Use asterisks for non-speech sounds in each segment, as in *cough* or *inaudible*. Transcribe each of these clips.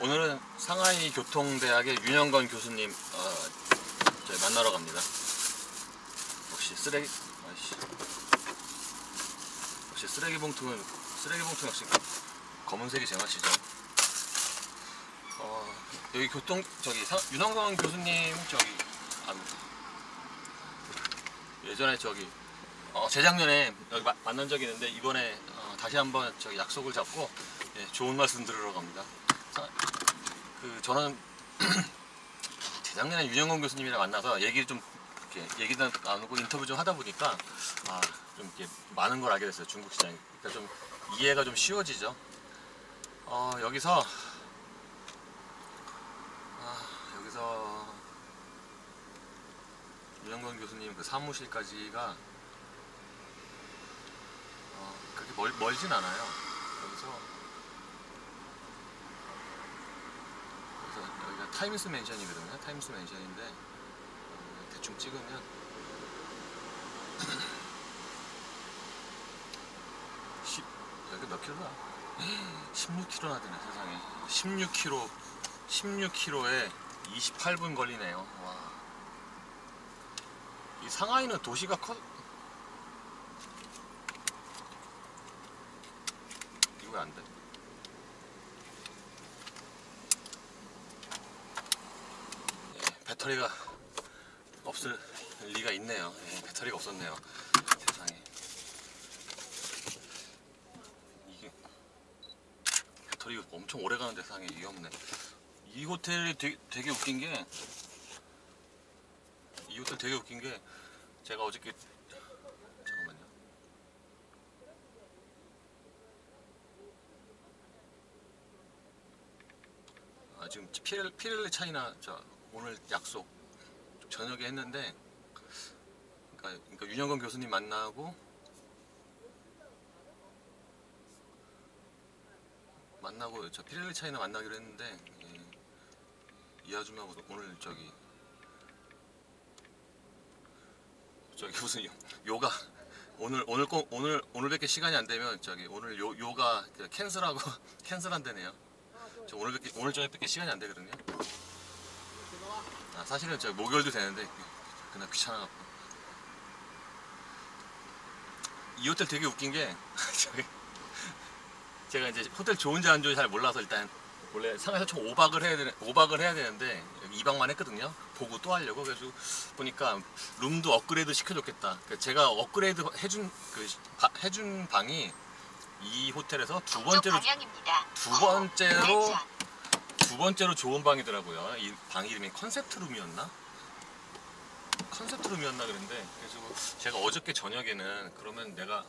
오늘은 상하이 교통대학의 윤영건 교수님 어, 저희 만나러 갑니다. 역시 쓰레기 아이씨. 역시 쓰레기 봉투는 쓰레기 봉투 역시 검은색이 제맛이죠. 어, 여기 교통 저기 상, 윤영건 교수님 저기 아, 예전에 저기 어, 재작년에 여기 마- 만난 적이 있는데 이번에 어, 다시 한번 저기 약속을 잡고 예, 좋은 말씀 들으러 갑니다. 사- 그 저는 *clears throat* 재작년에 윤영건 교수님이랑 만나서 얘기를 좀 이렇게 얘기도 나누고 인터뷰 좀 하다 보니까 아, 좀 이렇게 많은 걸 알게 됐어요 중국 시장. 그러니까 좀 이해가 좀 쉬워지죠. 어, 여기서 아, 여기서 윤영건 교수님 그 사무실까지가 어, 그렇게 멀, 멀진 않아요. 여기서 그래서 여기가 타임스 맨션이거든요. 타임스 맨션인데 어, 대충 찍으면 *clears throat* 10 여기 몇 킬로야? *clears throat* 16km나 되네 세상에 16km 16km에 28분 걸리네요. 와. 이 상하이는 도시가 커 이거 왜안 돼? 예, 배터리가 없을 리가 있네요. 예, 배터리가 없었네요. 세상에. 이게 배터리가 엄청 오래 가는 세상에 없네. 이 호텔이 되게, 되게 웃긴 게, 이 호텔 되게 웃긴 게, 제가 어저께, 잠깐만요. 아, 지금 피렐, 피렐레 차이나 저 오늘 약속 저녁에 했는데 그러니까, 그러니까 윤영건 교수님 만나고 만나고 저 피렐레 차이나 만나기로 했는데 예, 이 아줌마하고 오늘 저기 저기 무슨 요- 요가 오늘 오늘 꼭 오늘 오늘밖에 시간이 안 되면 저기 오늘 요 요가 그 캔슬하고 *laughs* 캔슬한다네요. 저 오늘밖에 오늘 저녁밖에 시간이 안 되거든요. 아, 사실은 저 목요일도 되는데 그날 귀찮아갖고 이 호텔 되게 웃긴 게 제가 이제 호텔 좋은지 안 좋은지 잘 몰라서 일단 원래 상해에서 총 5박을 해야 되는 5박을 해야 되는데 여기 2박만 했거든요. 보고 또 하려고 그래서 보니까 룸도 업그레이드 시켜줬겠다. 그러니까 제가 업그레이드 해준 그 바- 해준 방이 이 호텔에서 두 번째로. 두 번째로. 두 번째로 좋은 방이더라고요. 이 방 이름이 컨셉트 룸이었나? 컨셉트 룸이었나 그랬는데 그래서 제가 어저께 저녁에는 그러면 내가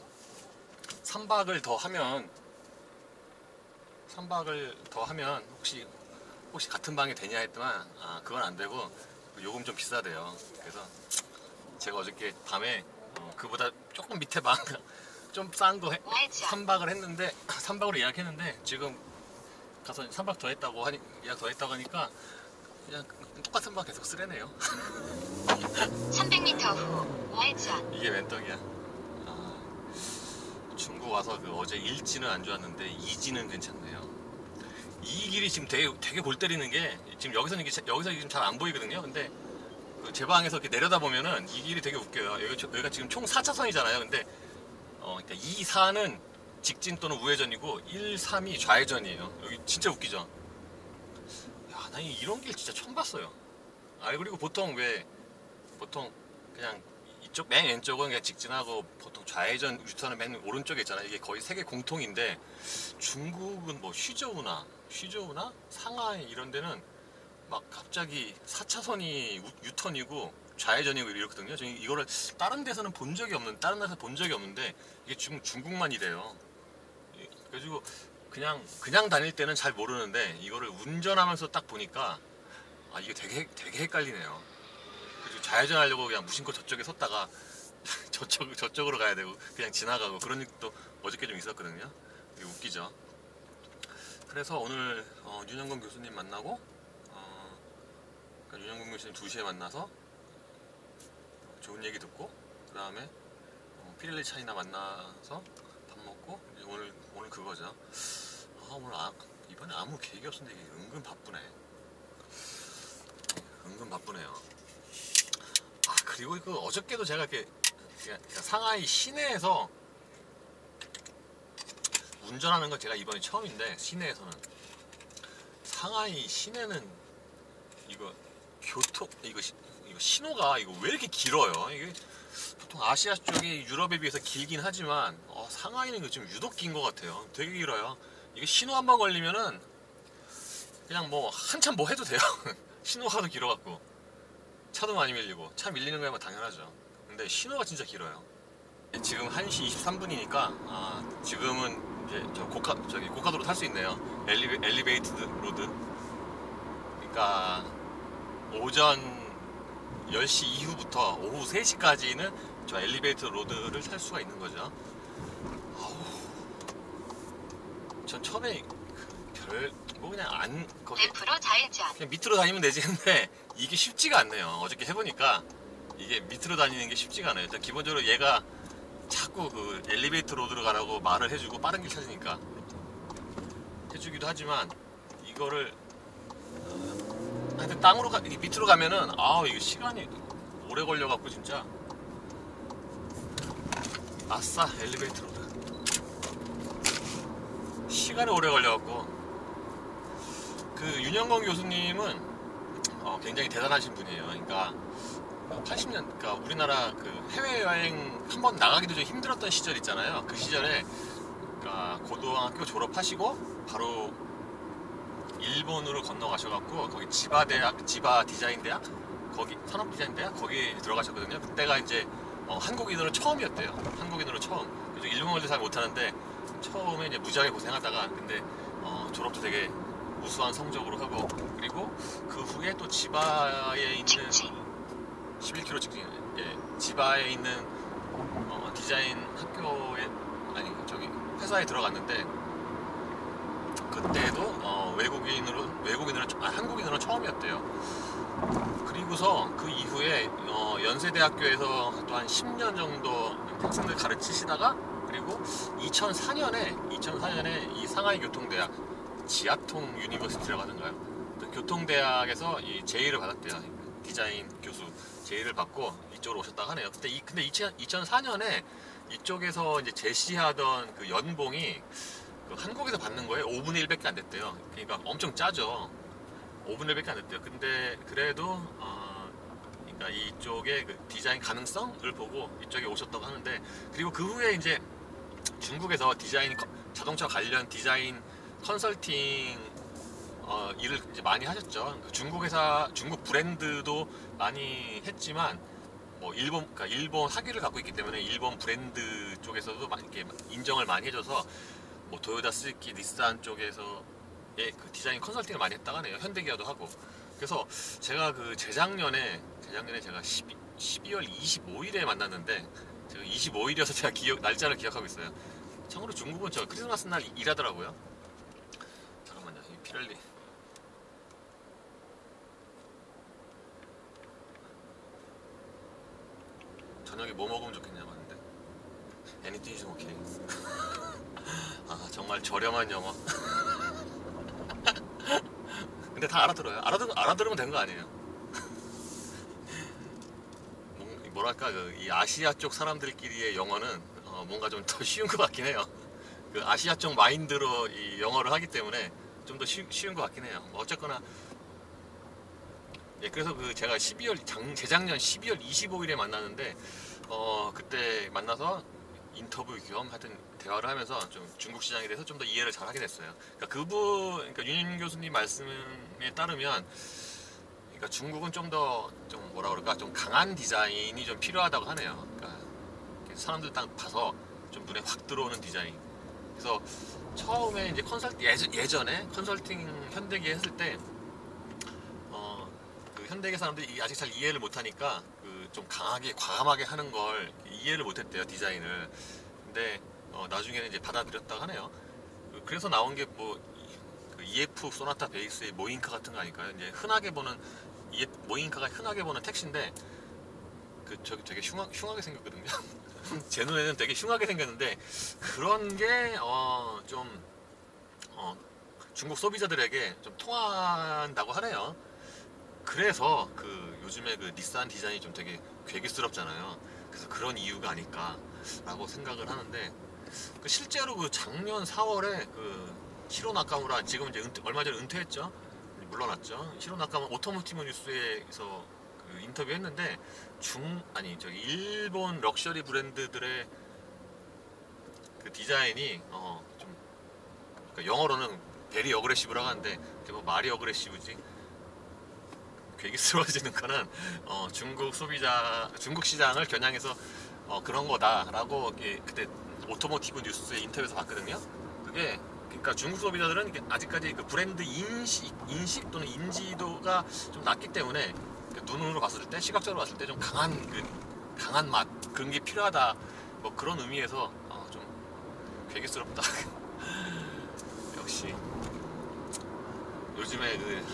3박을 더 하면 3박을 더 하면 혹시 혹시 같은 방이 되냐 했더만 아 그건 안 되고 요금 좀 비싸대요. 그래서 제가 어저께 밤에 어, 그보다 조금 밑에 방 *laughs* 좀 싼거 우회전. 3박을 했는데 3박으로 예약했는데 지금 가서 3박 더 했다고 하니 예약 더 했다고 하니까 그냥 똑같은 방 계속 쓰래네요. 300m *laughs* 후 우회전. 이게 웬 떡이야. 아, 중국 와서 그 어제 일지는 안 좋았는데 이지는 괜찮네요. 이 길이 지금 되게 되게 골 때리는 게 지금 여기서는 이게 자- 여기서 지금 잘 안 보이거든요. 근데 그 제 방에서 이렇게 내려다 보면은 이 길이 되게 웃겨요. 여기, 여기가 지금 총 4차선이잖아요. 근데 어, 그러니까 2, 4는 직진 또는 우회전이고 1, 3이 좌회전이에요. 여기 진짜 웃기죠. 야, 나 이- 이런 길 진짜 처음 봤어요. 아 그리고 보통 왜 보통 그냥 이쪽 맨 왼쪽은 그냥 직진하고 보통 좌회전 유턴은 맨 오른쪽에 있잖아요. 이게 거의 세계 공통인데 중국은 뭐 휘저우나 휘저우나 상하이 이런 데는 막 갑자기 4차선이 유 턴이고 좌회전이고 이렇거든요. 저는 이거를 다른 데서는 본 적이 없는 다른 나라에서 본 적이 없는데 이게 지금 중국만 이래요. 이- 그래가지고 그냥 그냥 다닐 때는 잘 모르는데 이거를 운전하면서 딱 보니까 아 이게 되게 되게 헷갈리네요. 그래서 좌회전하려고 그냥 무심코 저쪽에 섰다가 *laughs* 저쪽 저쪽으로 가야 되고 그냥 지나가고 그런 일도 어저께 좀 있었거든요. 이게 웃기죠. 그래서 오늘 어, 윤영건 교수님 만나고 어, 그러니까 윤영건 교수님 2시에 만나서 좋은 얘기 듣고 그 다음에 어, 피렐리 차이나 만나서 오늘 오늘 그거죠. 아 오늘 아, 이 이번에 아무 계획이 없었는데 은근 바쁘네. 은근 바쁘네요. 아 그리고 그 어저께도 제가 이렇게 그냥 상하이 시내에서 운전하는 건 제가 이번에 처음인데 시내에서는 상하이 시내는 이거 교통 이거 시- 이거 신호가 이거 왜 이렇게 길어요? 이게 보통 아시아 쪽이 유럽에 비해서 길긴 하지만 어, 상하이는 좀 유독 긴 것 같아요. 되게 길어요. 이게 신호 한 번 걸리면은 그냥 뭐 한참 뭐 해도 돼요. *laughs* 신호가 더 길어갖고 차도 많이 밀리고 차 밀리는 거야 뭐 당연하죠. 근데 신호가 진짜 길어요. 지금 1시 23분이니까 아, 지금은 이제 저 고카 저기 고카도로 탈 수 있네요. 엘리베, 엘리베이트 로드. 그러니까 오전 10시 이후부터 오후 3시까지는 저 엘리베이터 로드를 탈 수가 있는 거죠. 아우, 전 처음에 별뭐 그냥 안 거기 좌회전. 그냥 밑으로 다니면 되지 *laughs* 했는데 이게 쉽지가 않네요. 어저께 해보니까 이게 밑으로 다니는 게 쉽지가 않아요. 일단 기본적으로 얘가 자꾸 그 엘리베이터 로드로 가라고 말을 해주고 빠른 길 찾으니까 해주기도 하지만 이거를 어, 하여튼 땅으로 가, 이 밑으로 가면은 아우 이거 시간이 오래 걸려갖고 진짜 아싸 엘리베이터 로드 시간이 오래 걸려갖고 그 윤영건 교수님은 어, 굉장히 대단하신 분이에요. 그러니까 80년, 그러니까 우리나라 그 해외 여행 한 번 나가기도 좀 힘들었던 시절 있잖아요. 그 시절에 그러니까 고등학교 졸업하시고 바로 일본으로 건너가셔갖고 거기 지바 대학, 지바 디자인 대학, 거기 산업 디자인 대학 거기 들어가셨거든요. 그때가 이제 어, 한국인으로 처음이었대요. 한국인으로 처음. 그래서 일본어를 잘 못하는데 처음에 이제 무지하게 고생하다가 근데 어, 졸업도 되게 우수한 성적으로 하고 그리고 그 후에 또 지바에 있는 직진. 11km 직진 예, 지바에 있는 어, 디자인 학교에 아니 저기 회사에 들어갔는데 그때도 어, 외국인으로 외국인으로 아, 한국인으로 처음이었대요. 그리고서 그 이후에 어, 연세대학교에서 또 한 10년 정도 학생들 가르치시다가 그리고 2004년에 2004년에 이 상하이 교통대학 지아통 유니버시티라고 하던가요? 그 교통대학에서 이 제의를 받았대요. 디자인 교수 제의를 받고 이쪽으로 오셨다고 하네요. 근데 이 근데 2000, 2004년에 이쪽에서 이제 제시하던 그 연봉이 그 한국에서 받는 거에 5분의 1밖에 안 됐대요. 그러니까 엄청 짜죠. 5분의 1밖에 안 됐대요. 근데 그래도 어, 그러니까 이쪽의 그 디자인 가능성을 보고 이쪽에 오셨다고 하는데 그리고 그 후에 이제 중국에서 디자인 커- 자동차 관련 디자인 컨설팅 어, 일을 이제 많이 하셨죠. 그 중국 회사, 중국 브랜드도 많이 했지만 뭐 일본, 그러니까 일본 학위를 갖고 있기 때문에 일본 브랜드 쪽에서도 많이 이렇게 인정을 많이 해줘서 뭐 도요타, 스즈키, 닛산 쪽에서 그 디자인 컨설팅을 많이 했다고 하네요. 현대기아도 하고. 그래서 제가 그 재작년에 재작년에 제가 12, 12월 25일에 만났는데 제가 25일이어서 제가 기억 날짜를 기억하고 있어요. 참고로 중국은 저 크리스마스 날 일하더라고요. 잠깐만요. 이 피렐리. 저녁에 뭐 먹으면 좋겠냐 하는데 anything is okay. *laughs* 아 정말 저렴한 영어. *laughs* 근데 다 알아들어요. 알아들 알아들으면 된 거 아니에요. 뭔- 뭐랄까 그 이 아시아 쪽 사람들끼리의 영어는 어, 뭔가 좀 더 *laughs* 쉬운 것 같긴 해요. 그 아시아 쪽 마인드로 이 영어를 하기 때문에 좀 더 쉬운 것 같긴 해요. 뭐 어쨌거나 예, 그래서 그 제가 12월 장, 재작년 12월 25일에 만났는데 어 그때 만나서 인터뷰 겸 하여튼 대화를 하면서 좀 중국 시장에 대해서 좀 더 이해를 잘 하게 됐어요. 그러니까 그분 그러니까 윤임 교수님 말씀에 따르면 그러니까 중국은 좀더좀 뭐라 그럴까 좀 강한 디자인이 좀 필요하다고 하네요. 그러니까 사람들 딱 봐서 좀 눈에 확 들어오는 디자인. 그래서 처음에 이제 컨설팅 예전, 예전에 컨설팅 현대기에 했을 때 어, 그 현대계 사람들이 이- 아직 잘 이해를 못하니까 그 좀 강하게 과감하게 하는 걸 이해를 못했대요 디자인을. 근데 어, 나중에는 이제 받아들였다고 하네요. 그- 그래서 나온 게뭐 EF 소나타 베이스의 모잉카 같은 거 아닐까요? 이제 흔하게 보는 EF, 모잉카가 흔하게 보는 택시인데 그 저기 되게 흉하, 흉하게 생겼거든요. *laughs* 제 눈에는 되게 흉하게 생겼는데 그런 게 어, 좀 어, 중국 소비자들에게 좀 통한다고 하네요. 그래서 그 요즘에 그 닛산 디자인이 좀 되게 괴기스럽잖아요. 그래서 그런 이유가 아닐까라고 생각을 하는데 그 실제로 그 작년 4월에 그 히로 나카무라 지금 이제 은퇴- 얼마 전에 은퇴했죠. 물러났죠. 히로 나카무라 오토모티브 뉴스에서 그 인터뷰했는데 중 아니 저기 일본 럭셔리 브랜드들의 그 디자인이 어 좀 그러니까 영어로는 베리 어그레시브라고 하는데 근데 뭐 말이 어그레시브지 괴기스러워지는 거는 어, 중국 소비자 중국 시장을 겨냥해서 어, 그런 거다라고 그때 오토모티브 뉴스에 인터뷰에서 봤거든요. 그게 그러니까 중국 소비자들은 아직까지 그 브랜드 인식 인식 또는 인지도가 좀 낮기 때문에 그 눈으로 봤을 때 시각적으로 봤을 때 좀 강한 그 강한 맛 그런 게 필요하다 뭐 그런 의미에서 어, 좀 괴기스럽다. *laughs* 역시 요즘에 그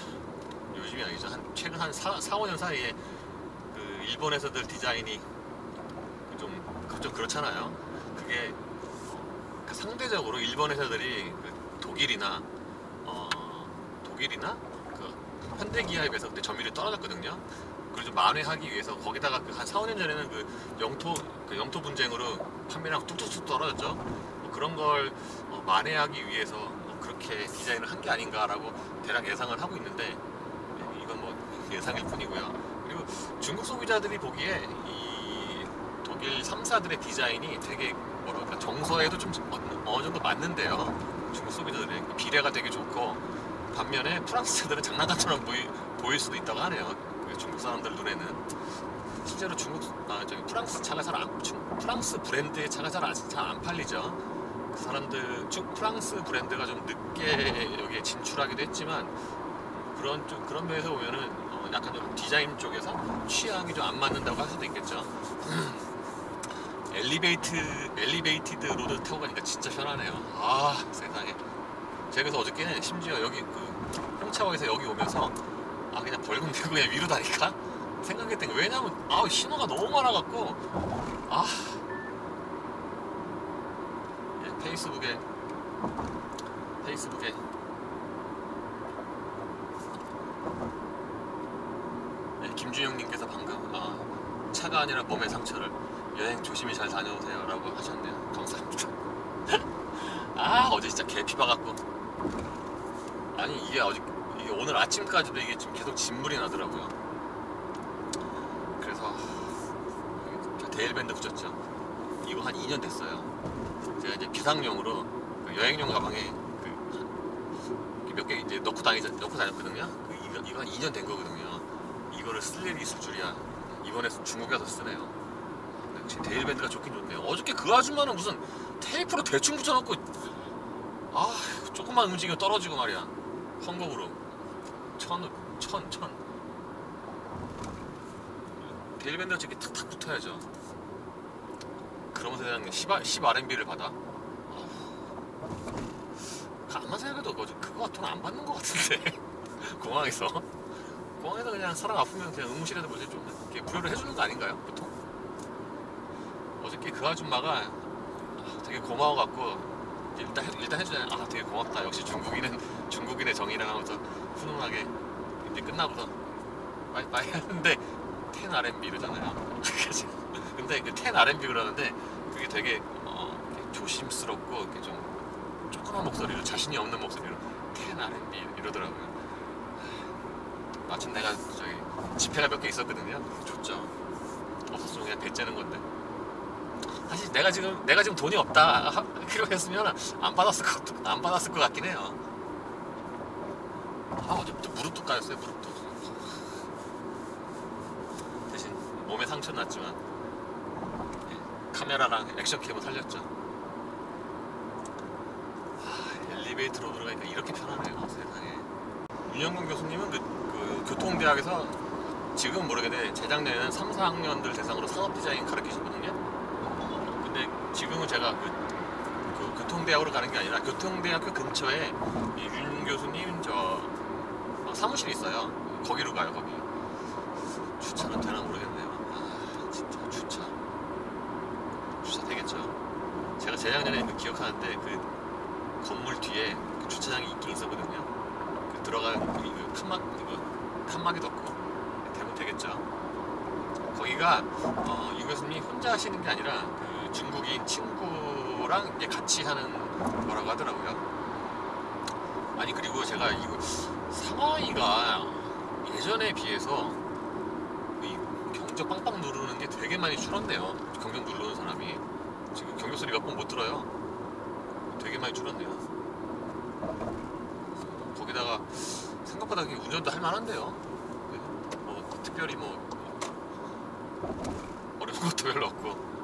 요즘이 아니죠. 한 최근 한 4, 4 5년 사이에 그 일본에서들 디자인이 좀, 그- 좀 그렇잖아요. 그게 그 상대적으로 일본 회사들이 그 독일이나 어, 독일이나 그 현대기아에 비해서 그때 점유율이 떨어졌거든요. 그걸 좀 만회하기 위해서 거기다가 그 한 4, 5년 전에는 그 영토 그 영토 분쟁으로 판매량 뚝뚝뚝 떨어졌죠. 뭐 그런 걸 어, 만회하기 위해서 뭐 그렇게 디자인을 한 게 아닌가라고 대략 예상을 하고 있는데 이건 뭐 예상일 뿐이고요. 그리고 중국 소비자들이 보기에 이 독일 3사들의 디자인이 되게 뭐랄까 정서에도 좀 어느, 어느 정도 맞는데요. 중국 소비자들의 비례가 되게 좋고 반면에 프랑스들은 장난감처럼 보이, 보일 수도 있다고 하네요. 그 중국 사람들 눈에는 실제로 중국 아 저기 프랑스 차가 잘 안 프랑스 브랜드의 차가 잘 안 팔리죠. 그 사람들 중 프랑스 브랜드가 좀 늦게 여기에 진출하기도 했지만 그런 좀 그런 면에서 보면은 어, 약간 좀 디자인 쪽에서 취향이 좀 안 맞는다고 할 수도 있겠죠. *clears throat* 엘리베이트 엘리베이티드 로드 타고 가니까 진짜 편하네요. 아 세상에. 제가 그래서 어저께는 심지어 여기 그 홍차역에서 여기 오면서 아 그냥 벌금 내고 그냥 위로 다니까? 생각했던 게 왜냐면 아 신호가 너무 많아갖고. 아. 예, 페이스북에. 페이스북에. 네, 김준영님께서 방금 아, 차가 아니라 몸의 상처를 여행 조심히 잘 다녀오세요 라고 하셨네요. 감사합니다. *laughs* 아 어제 진짜 개피 봐갖고 아니 이게 어제 이게 오늘 아침까지도 이게 지금 계속 진물이 나더라고요. 그래서 저 데일밴드 붙였죠. 이거 한 2년 됐어요. 제가 이제 비상용으로 그 여행용 가방에 그 몇 개 이제 넣고 다니 넣고 다녔거든요. 그 이거, 이거 한 2년 된 거거든요. 이거를 쓸 일이 있을 줄이야. 이번에 중국에서 쓰네요. 역시 데일밴드가 좋긴 좋네요. 어저께 그 아줌마는 무슨 테이프로 대충 붙여놓고 아 조금만 움직이면 떨어지고 말이야. 헝겊으로 천, 천, 천. 데일밴드가 저렇게 탁탁 붙어야죠. 그러면서 그냥 10, 10 RMB를 받아. 가만 생각해도 그거, 그거 돈 안 받는 것 같은데 *laughs* 공항에서 공항에서 그냥 사람 아프면 그냥 응급실에서 뭐지 좀 이렇게 부여를 해주는 거 아닌가요 보통 어저께 그 아줌마가 아, 되게 고마워 갖고 일단 해, 일단 해주잖아요 아 되게 고맙다 역시 중국인은 중국인의 정의를 하면서 훈훈하게 이제 끝나고서 빠이빠이 하는데 10 RMB 이러잖아요 *laughs* 그래서 근데 그10 RMB 그러는데 그게 되게 어, 조심스럽고 이렇게 좀 조그만 목소리로 자신이 없는 목소리로 10 R&B 이러더라고요. 마침 내가 저기 지폐가 몇 개 있었거든요. 좋죠. 없었으면 그냥 배 째는 건데. 사실 내가 지금 내가 지금 돈이 없다 하- 필요했으면 안 받았을 것, 안 받았을 것 같긴 해요. 아 어제부터 무릎도 까였어요 무릎도. 대신 몸에 상처 는 났지만 예, 카메라랑 액션캠을 살렸죠. 아, 엘리베이터 로드로 가니까 이렇게 편하네요 세상에 윤영근 교수님은 그, 그 교통대학에서 지금 모르겠는데 재작년에는 3, 4학년들 대상으로 산업 디자인 가르치셨거든요 근데 지금은 제가 그, 그 교통대학으로 가는 게 아니라 교통대학교 근처에 이윤 교수님 저 어, 사무실이 있어요. 거기로 가요 거기. 주차는 되나 모르겠네요. 아 진짜 주차. 주차 되겠죠. 제가 재작년에 그 기억하는데 그 건물 뒤에 그그 주차장이 있긴 있었거든요. 그 들어갈 그, 그 칸막 이거 칸막이도 없고 되면 되겠죠. 거기가 어, 유 교수님이 혼자 하시는 게 아니라 그 중국인 친구랑 이제 같이 하는 거라고 하더라고요. 아니 그리고 제가 이거 상하이가 예전에 비해서 이 경적 빵빵 누르는 게 되게 많이 줄었네요. 경적 누르는 사람이 지금 경적 소리 몇 번 못 들어요. 되게 많이 줄었네요. 거기다가 생각보다 운전도 할 만한데요. 뭐 특별히 뭐 어려운 것도 별로 없고 이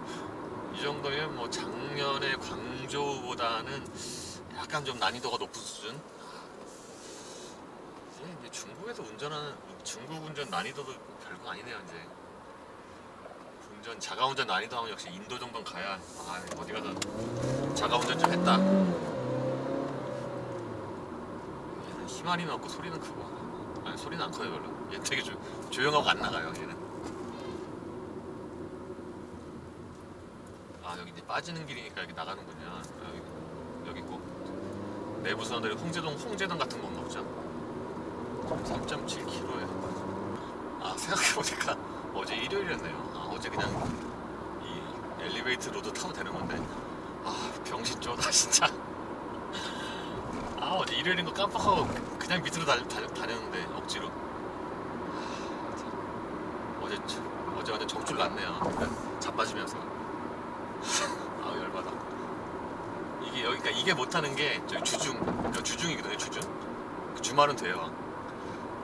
정도면 뭐 작년에 광저우보다는 약간 좀 난이도가 높은 수준. 이제, 중국에서 운전하는 중국 운전 난이도도 별거 아니네요 이제. 운전 자가 운전 난이도 하면 역시 인도 정도는 가야 아 어디 가서 자가 운전 좀 했다. 얘는 희망이는 없고 소리는 크고 아니 소리는 안 커요 별로. 얘 되게 조, 조용하고 안 나가요 얘는. 아 여기 이제 빠지는 길이니까 여기 나가는군요. 여기 여기 있고 내부 사람들이 홍제동 홍제동 같은 건가 보죠. 3.7km에 아 생각해보니까 *laughs* 어제 일요일이었네요. 아 어제 그냥 이 엘리베이터 로드 타도 되는 건데 아 병신 쪼다 *laughs* 진짜. 아 어제 일요일인 거 깜빡하고 그냥 밑으로 다, 다, 다녔는데 억지로. 아, 참. 어제 참- 어제 완전 정줄 났네요. 그러니까 자빠지면서. 아 열받아. 이게 여기가 이게 못하는 게 저기 주중 여기 주중이거든요 주중. 그 주말은 돼요.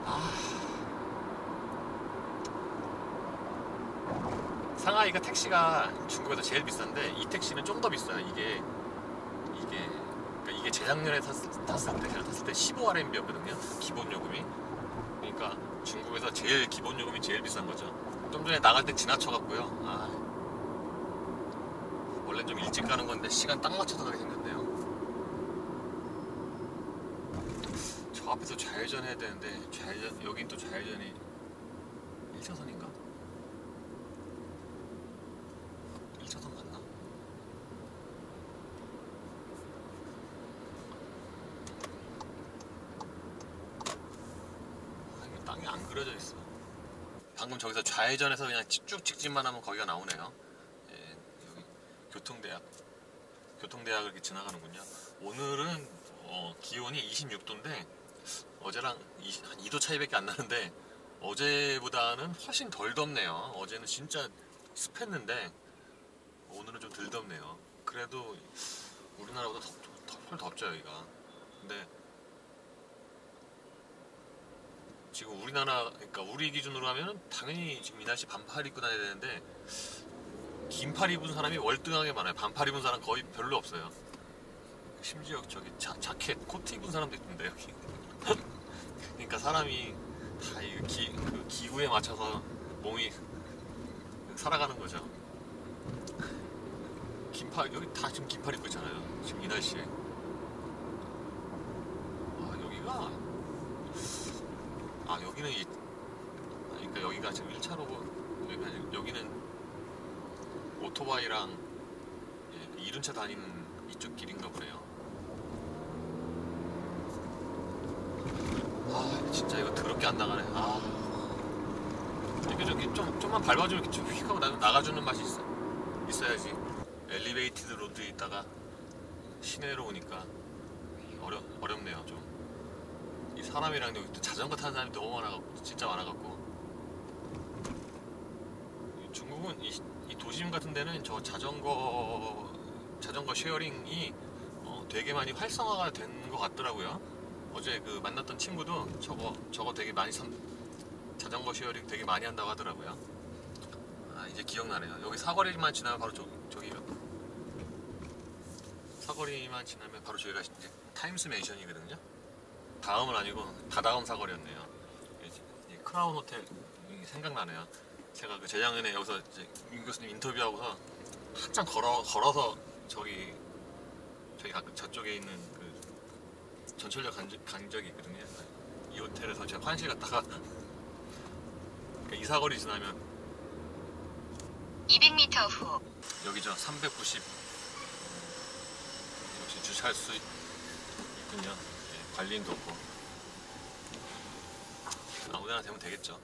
아. 상하이가 택시가 중국에서 제일 비싼데 이 택시는 좀 더 비싸요. 이게 이게 그러니까 이게 재작년에 탔을, 탔을 때 제가 탔을 때 15RMB였거든요. 기본 요금이. 그러니까 중국에서 제일 기본 요금이 제일 비싼 거죠. 좀 전에 나갈 때 지나쳐 갖고요. 아. 원래 좀 일찍 가는 건데 시간 딱 맞춰서 가게 생겼네요. 저 앞에서 좌회전 해야 되는데 좌회전 여긴 또 좌회전이 1차선인가? 1차선 맞나? 아, 이게 땅이 안 그려져 있어. 방금 저기서 좌회전해서 그냥 쭉 직진만 하면 거기가 나오네요. 교통대학. 교통대학을 지나가는군요. 오늘은 어, 기온이 26도인데 어제랑 20, 한 2도 차이밖에 안 나는데 어제보다는 훨씬 덜 덥네요. 어제는 진짜 습했는데 오늘은 좀 덜 덥네요. 그래도 우리나라보다 덥, 덥, 덜 덥죠 여기가. 근데 지금 우리나라 그러니까 우리 기준으로 하면은 당연히 지금 이 날씨 반팔 입고 다녀야 되는데 긴팔 입은 사람이 월등하게 많아요. 반팔 입은 사람 거의 별로 없어요. 심지어 저기 자, 자켓, 코트 입은 사람도 있던데 여기. *laughs* 그러니까 사람이 다 이 기, 그 기후에 맞춰서 몸이 살아가는 거죠. 긴팔 여기 다 지금 긴팔 입고 있잖아요. 지금 이 날씨에. 아 여기가 아 여기는 이 아, 그러니까 여기가 지금 1차로고 여기가 지금- 여기는 오토바이랑 예, 이륜차 다니는 이쪽 길인가 보네요. 아 진짜 이거 더럽게 안 나가네. 아 이렇게 저기 좀 좀만 밟아주면 이렇게 좀 휙하고 나, 나가주는 맛이 있어. 있어야지. 엘리베이티드 로드에 있다가 시내로 오니까 어려 어렵네요 좀. 이 사람이랑 여기 또 자전거 타는 사람이 너무 많아갖고 진짜 많아갖고 이 중국은 이, 이 도심 같은 데는 저 자전거 자전거 쉐어링이 어, 되게 많이 활성화가 된 것 같더라고요. 어제 그 만났던 친구도 저거 저거 되게 많이 선 자전거 쉐어링 되게 많이 한다고 하더라고요. 아 이제 기억나네요. 여기 사거리만 지나면 바로 저, 저기요. 사거리만 지나면 바로 저희가 이제 타임스 맨션이거든요. 다음은 아니고 다다음 사거리였네요. 크라운 호텔 이 생각나네요. 제가 그 재작년에 여기서 이제 임 교수님 인터뷰하고서 한참 걸어 걸어서 저기 저기 가끔 저쪽에 있는 그 전철역 간, 적- 간 적이 있거든요. 이 호텔에서 제가 화장실 갔다가 *laughs* 그러니까 이 사거리 지나면 200m 후. 여기죠. 390 역시 주차할 수 있군요. 발린도 없고. 아무데나 되면 되겠죠